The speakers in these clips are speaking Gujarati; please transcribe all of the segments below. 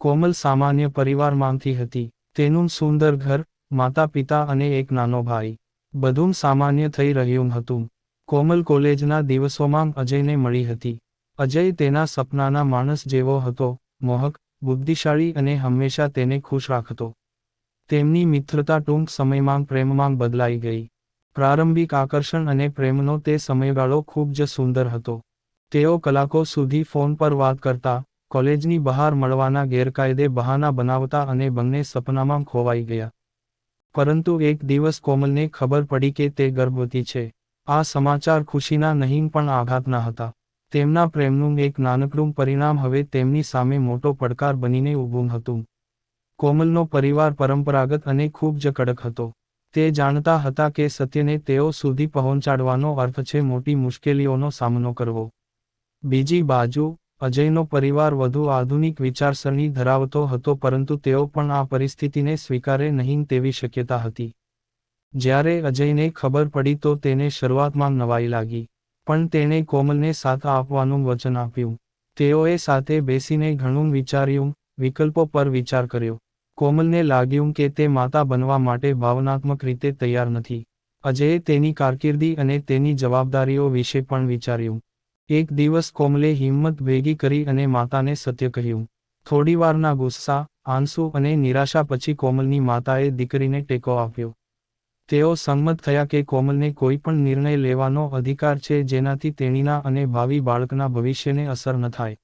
કોમલ સામાન્ય પરિવારમાંથી હતી. તેનું સુંદર ઘર માતા પિતા અને એક નાનો ભાઈ. બધું સામાન્ય થઈ રહ્યું હતું. કોમલ કોલેજના દિવસોમાં અજયને મળી હતી. અજય તેના સપનાના માણસ જેવો હતો, મોહક, બુદ્ધિશાળી અને હંમેશા તેને ખુશ રાખતો. તેમની મિત્રતા ટૂંક સમયમાં પ્રેમમાં બદલાઈ ગઈ. પ્રારંભિક આકર્ષણ અને પ્રેમનો તે સમયગાળો ખૂબ જ સુંદર હતો. તેઓ કલાકો સુધી ફોન પર વાત કરતા કોલેજની બહાર મળવાના ગેરકાયદે બહાના બનાવતા અને બંને સપનામાં ખોવાઈ ગયા. પરંતુ એક દિવસ કોમલને ખબર પડી કે તે ગર્ભવતી છે. આ સમાચાર ખુશીના નહીં પણ આઘાતના હતા. તેમના પ્રેમનું એક નાનકડું પરિણામ હવે તેમની સામે મોટો પડકાર બનીને ઊભું હતું. કોમલનો પરિવાર પરંપરાગત અને ખૂબ જ કડક હતો. તે જાણતા હતા કે સત્યને તેઓ સુધી પહોંચાડવાનો અર્થ છે મોટી મુશ્કેલીઓનો સામનો કરવો. બીજી બાજુ અજયનો પરિવાર વધુ આધુનિક વિચારસરણી ધરાવતો હતો પરંતુ તેઓ પણ આ પરિસ્થિતિને સ્વીકારે નહીં તેવી શક્યતા હતી. જ્યારે અજયને ખબર પડી તો તેને શરૂઆતમાં નવાઈ લાગી, પણ તેણે કોમલને સાથ આપવાનું વચન આપ્યું. તેઓએ સાથે બેસીને ઘણું વિચાર્યું, વિકલ્પો પર વિચાર કર્યો. કોમલને લાગ્યું કે તે માતા બનવા માટે ભાવનાત્મક રીતે તૈયાર નથી. અજયે તેની કારકિર્દી અને તેની જવાબદારીઓ વિશે પણ વિચાર્યું. એક દિવસ કોમલે હિંમત ભેગી કરી અને માતાને સત્ય કહ્યું. થોડીવારના ગુસ્સા, આંસુ અને નિરાશા પછી કોમલની માતાએ દીકરીને ટેકો આપ્યો. તેઓ સંમત થયા કે કોમલને કોઈ પણ નિર્ણય લેવાનો અધિકાર છે જેનાથી તેણીના અને ભાવિ બાળકના ભવિષ્યને અસર ન થાય.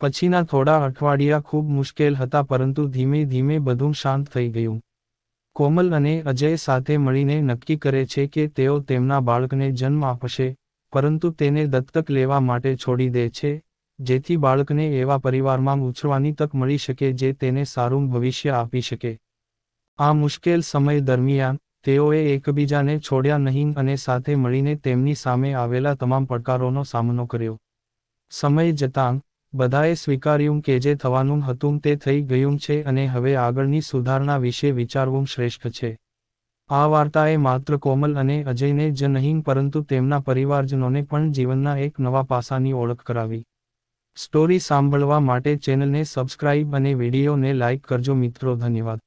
પછીના થોડા અઠવાડિયા ખૂબ મુશ્કેલ હતા પરંતુ ધીમે ધીમે બધું શાંત થઈ ગયું. કોમલ અને અજય સાથે મળીને નક્કી કરે છે કે તેઓ તેમના બાળકને જન્મ આપશે પરંતુ તેને દત્તક લેવા માટે છોડી દે છે, જેથી બાળકને એવા પરિવારમાં ઉછળવાની તક મળી શકે જે તેને સારું ભવિષ્ય આપી શકે. આ મુશ્કેલ સમય દરમિયાન, તેઓએ એકબીજાને છોડ્યા નહીં અને સાથે મળીને તેમની સામે આવેલા તમામ પડકારોનો સામનો કર્યો. સમય જતાં, બધાએ સ્વીકાર્યું કે જે થવાનું હતું તે થઈ ગયું છે અને હવે આગળની સુધારણા વિશે વિચારવું શ્રેષ્ઠ છે. આ વાર્તાએ માત્ર કોમલ અને અજયને જ નહીં, પરંતુ તેમના પરિવારજનોને પણ જીવનના એક નવા પાસાની ઓળખ કરાવી. સ્ટોરી સાંભળવા માટે ચેનલને સબસ્ક્રાઇબ અને વિડીયોને લાઇક કરજો મિત્રો, ધન્યવાદ.